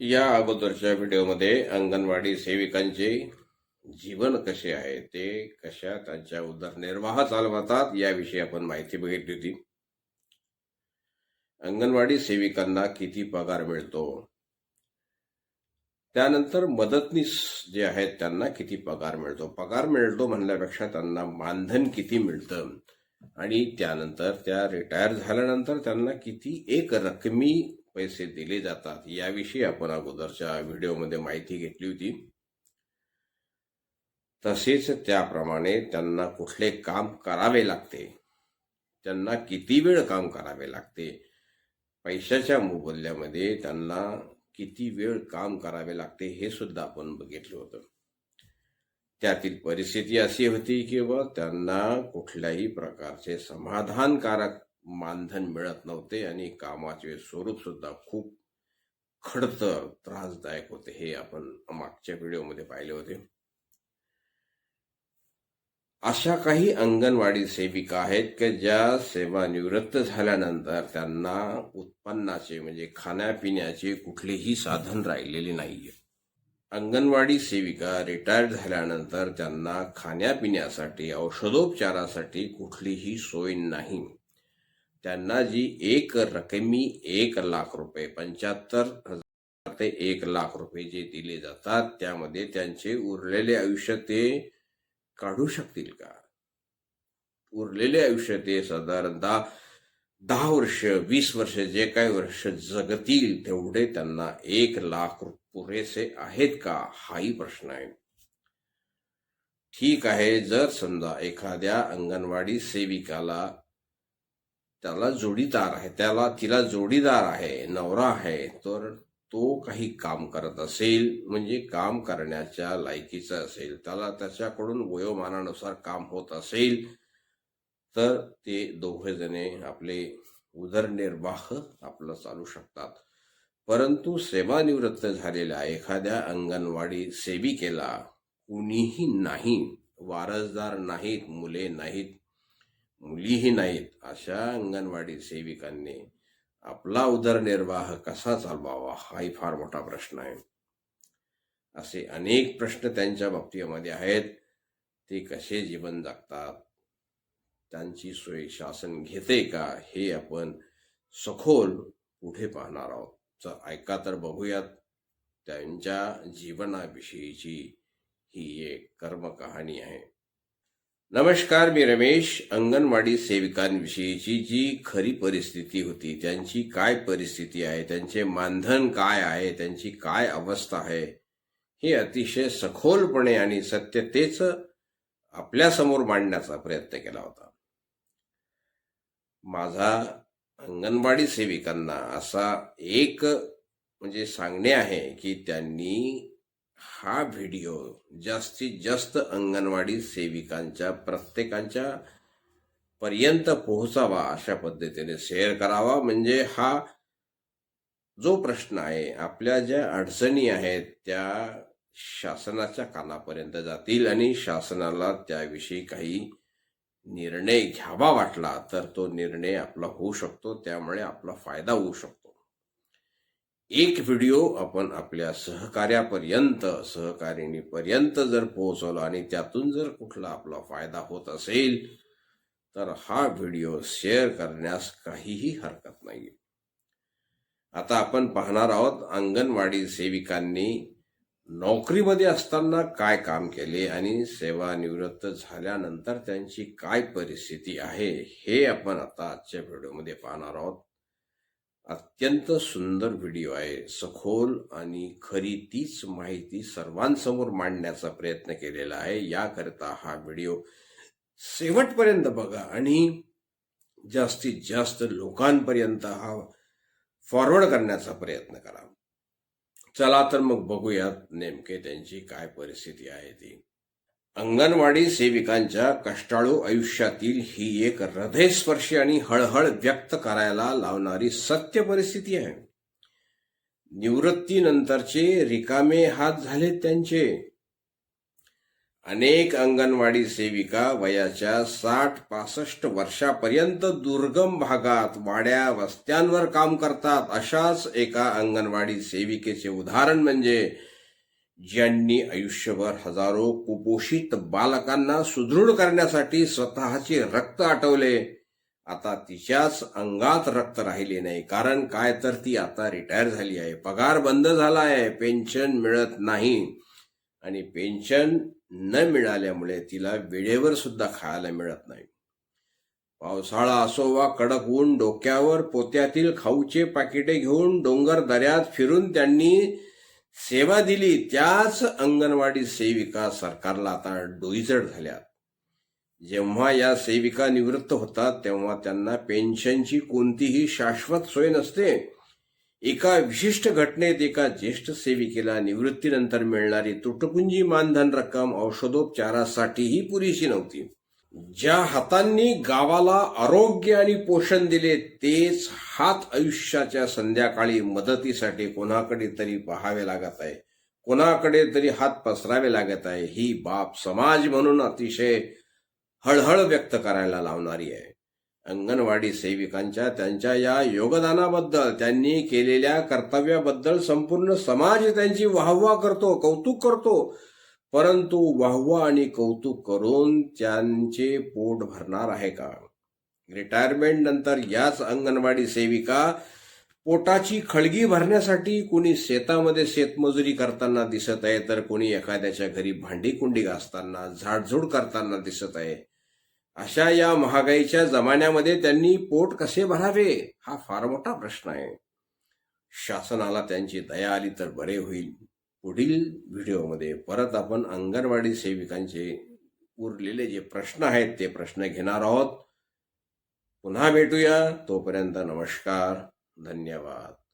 या अगोदरच्या व्हिडिओमध्ये अंगणवाडी सेविकांचे जीवन कसे आहे ते कशा त्यांच्या उदरनिर्वाह चालवतात याविषयी आपण माहिती बघितली होती. अंगणवाडी सेविकांना किती पगार मिळतो? त्यानंतर मदतनीस जे आहेत त्यांना किती पगार मिळतो? पगार मिळतो म्हणल्यापेक्षा त्यांना मानधन किती मिळतं? आणि त्यानंतर त्या रिटायर झाल्यानंतर त्यांना किती एक रकमी पैसे दिले जातात. याविषयी आपण अगोदरच्या व्हिडिओमध्ये माहिती घेतली होती. तसेच त्याप्रमाणे त्यांना कुठले काम करावे लागते. त्यांना किती वेळ काम करावे लागते? पैशाच्या मोबदल्यामध्ये त्यांना किती वेळ काम करावे लागते हे सुद्धा आपण बघितलं होतं. त्यातील परिस्थिती अशी होती की व त्यांना कुठल्याही प्रकारचे समाधानकारक मानधन मिळत नव्हते आणि कामाचे स्वरूप सुद्धा खूप खडतर त्रासदायक होते हे आपण मागच्या व्हिडिओमध्ये पाहिले होते. अशा काही अंगणवाडी सेविका आहेत की ज्या सेवानिवृत्त झाल्यानंतर त्यांना उत्पन्नाचे म्हणजे खाण्यापिण्याचे कुठलेही साधन राहिलेले नाहीये. अंगणवाडी सेविका रिटायर झाल्यानंतर त्यांना खाण्यापिण्यासाठी औषधोपचारासाठी कुठलीही सोय नाही. त्यांना जी एक रकमी एक लाख रुपये पंच्याहत्तर हजार ते एक लाख रुपये जे दिले जातात त्यामध्ये त्यांचे उरलेले आयुष्य ते काढू शकतील का? उरलेले आयुष्य ते साधारणतः दहा वर्ष वीस वर्ष जे काही वर्ष जगतील तेवढे त्यांना एक लाख पुरेसे आहेत का? हाही प्रश्न आहे. ठीक आहे जर समजा एखाद्या अंगणवाडी सेविकाला त्याला जोडीदार आहे त्याला तिला जोडीदार आहे नवरा आहे तर तो काही काम करत असेल म्हणजे काम करण्याच्या लायकीचं असेल त्याला त्याच्याकडून वयोमानानुसार काम होत असेल तर ते दोघे जणे आपले उदरनिर्वाह आपलं चालू शकतात. परंतु सेवानिवृत्त झालेल्या एखाद्या अंगणवाडी सेविकेला कुणीही नाही वारसदार नाहीत मुले नाहीत मुलीही नाहीत. अशा अंगणवाडी सेविकांनी आपला उदरनिर्वाह कसा चालवावा हाही फार मोठा प्रश्न आहे. असे अनेक प्रश्न त्यांच्या बाबतीमध्ये आहेत. ते कसे जीवन जगतात? त्यांची सोय शासन घेते का? हे आपण सखोल पुढे पाहणार आहोत. तर ऐका तर बघूयात. त्यांच्या जीवनाविषयीची ही एक कर्मकहाणी आहे. नमस्कार मी रमेश अंगणवाडी सेविकांविषयीची जी खरी परिस्थिती होती त्यांची काय परिस्थिती आहे त्यांचे मानधन काय आहे त्यांची काय अवस्था आहे हे अतिशय सखोलपणे आणि सत्यतेच आपल्यासमोर मांडण्याचा प्रयत्न केला होता. माझा अंगणवाडी सेविकांना असा एक म्हणजे सांगणे आहे की त्यांनी हा व्हिडिओ जास्तीत जास्त अंगणवाडी सेविकांच्या प्रत्येकांच्या पर्यंत पोहोचावा अशा पद्धतीने शेअर करावा. म्हणजे हा जो प्रश्न आहे आपल्या ज्या अडचणी आहेत त्या शासनाच्या कानापर्यंत जातील आणि शासनाला त्याविषयी काही निर्णय घ्यावा वाटला तर तो निर्णय आपला होऊ शकतो. त्यामुळे आपला फायदा होऊ शकतो. एक व्हिडिओ आपण आपल्या सहकार्यापर्यंत सहकारिणीपर्यंत जर पोहोचवला आणि त्यातून जर कुठला आपला फायदा होत असेल तर हा व्हिडिओ शेअर करण्यास काहीही हरकत नाही आता आपण पाहणार आहोत अंगणवाडी सेविकांनी नोकरीमध्ये असताना काय काम केले आणि सेवानिवृत्त झाल्यानंतर त्यांची काय परिस्थिती आहे हे आपण आता आजच्या व्हिडिओमध्ये पाहणार आहोत. अत्यंत सुंदर व्हिडिओ आहे. सखोल आणि खरी तीच माहिती सर्वांसमोर मांडण्याचा प्रयत्न केलेला आहे. याकरता हा व्हिडिओ शेवटपर्यंत बघा आणि जास्तीत जास्त लोकांपर्यंत हा फॉरवर्ड करण्याचा प्रयत्न करा. चला तर मग बघूयात नेमके त्यांची काय परिस्थिती आहे ती. अंगणवाडी सेविकांच्या कष्टाळू आयुष्यातील ही एक हृदयस्पर्शी आणि हळहळ व्यक्त करायला लावणारी सत्य परिस्थिती आहे. निवृत्तीनंतरचे रिकामे हात झाले त्यांचे. अनेक अंगणवाडी सेविका वयाच्या साठ पासष्ट वर्षापर्यंत दुर्गम भागात वाड्या वस्त्यांवर काम करतात. अशाच एका अंगणवाडी सेविकेचे उदाहरण म्हणजे ज्यांनी आयुष्यभर हजारो कुपोषित बालकांना सुदृढ करण्यासाठी स्वतःचे रक्त आटवले आता तिच्याच अंगात रक्त राहिले नाही. कारण काय तर ती आता रिटायर झाली आहे. पगार बंद झाला आहे. पेन्शन मिळत नाही. आणि पेन्शन न मिळाल्यामुळे तिला वेळेवर सुद्धा खायला मिळत नाही. पावसाळा असो वा कडक ऊन डोक्यावर पोत्यातील खाऊचे पाकिटे घेऊन डोंगर दऱ्यात फिरून त्यांनी सेवा दिली त्याच अंगणवाडी सेविका सरकारला आता डोईजड झाल्या जेव्हा या सेविका निवृत्त होतात तेव्हा त्यांना पेन्शनची कोणतीही शाश्वत सोय नसते. एका विशिष्ट घटनेत एका ज्येष्ठ सेविकेला निवृत्तीनंतर मिळणारी तुटपुंजी मानधन रक्कम औषधोपचारासाठीही पुरेशी नव्हती. ज्या हातांनी गावाला आरोग्य आणि पोषण दिले तेच हात आयुष्याच्या संध्याकाळी मदतीसाठी कोणाकडे तरी पाहावे लागत आहे. कोणाकडे तरी हात पसरावे लागत आहे. ही बाब समाज म्हणून अतिशय हळहळ व्यक्त करायला लावणारी आहे. अंगणवाडी सेविकांच्या त्यांच्या या योगदानाबद्दल त्यांनी केलेल्या कर्तव्याबद्दल संपूर्ण समाज त्यांची वाहवा करतो कौतुक करतो. परंतु वाहवा आणि कौतुक करून त्यांचे पोट भरणार आहे का? रिटायरमेंट नंतर याच अंगणवाडी सेविका पोटाची खळगी भरण्यासाठी कुणी शेतामध्ये शेतमजुरी करताना दिसत आहे तर कुणी एखाद्याच्या घरी भांडी कुंडी घासताना झाडझूड करताना दिसत आहे. अशा या महागाईच्या जमान्यामध्ये त्यांनी पोट कसे भरावे? हा फार मोठा प्रश्न आहे. शासनाला त्यांची दया आली तर बरे होईल. पुढील व्हिडिओमध्ये परत आपण अंगणवाडी सेविकांचे उरलेले जे प्रश्न आहेत ते प्रश्न घेणार आहोत. पुन्हा भेटूया. तोपर्यंत नमस्कार. धन्यवाद.